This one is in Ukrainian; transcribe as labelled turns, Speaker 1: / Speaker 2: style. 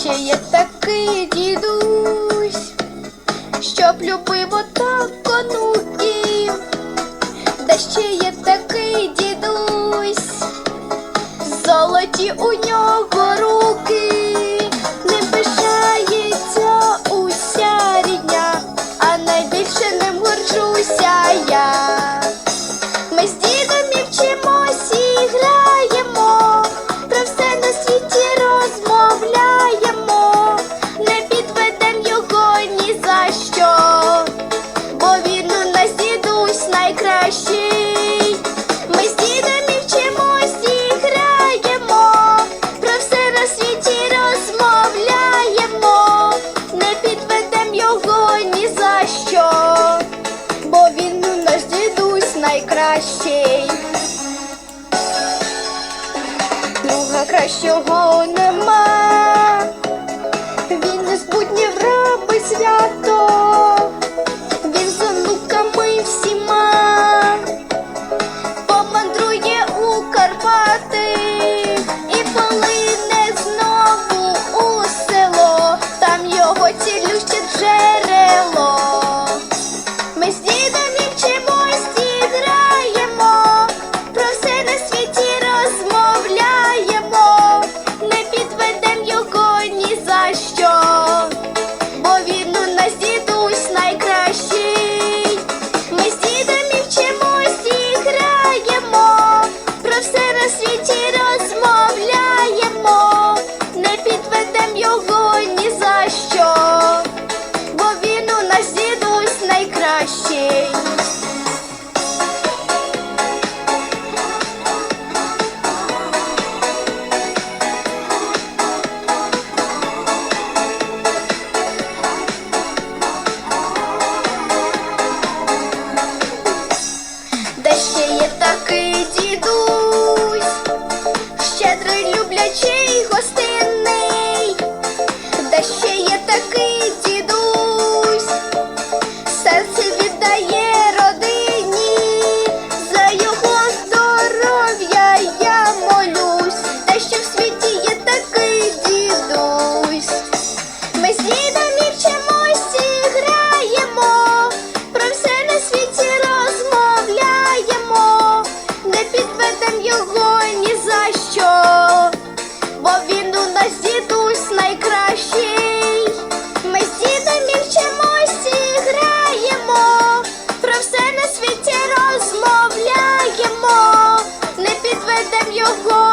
Speaker 1: ще є такий дідусь, щоб любив отак онуків, да ще є такий дідусь, золоті у нього руки. кращий, друга кращого нема, він не збуднів раби свят. мощей. я так є такий. ojos.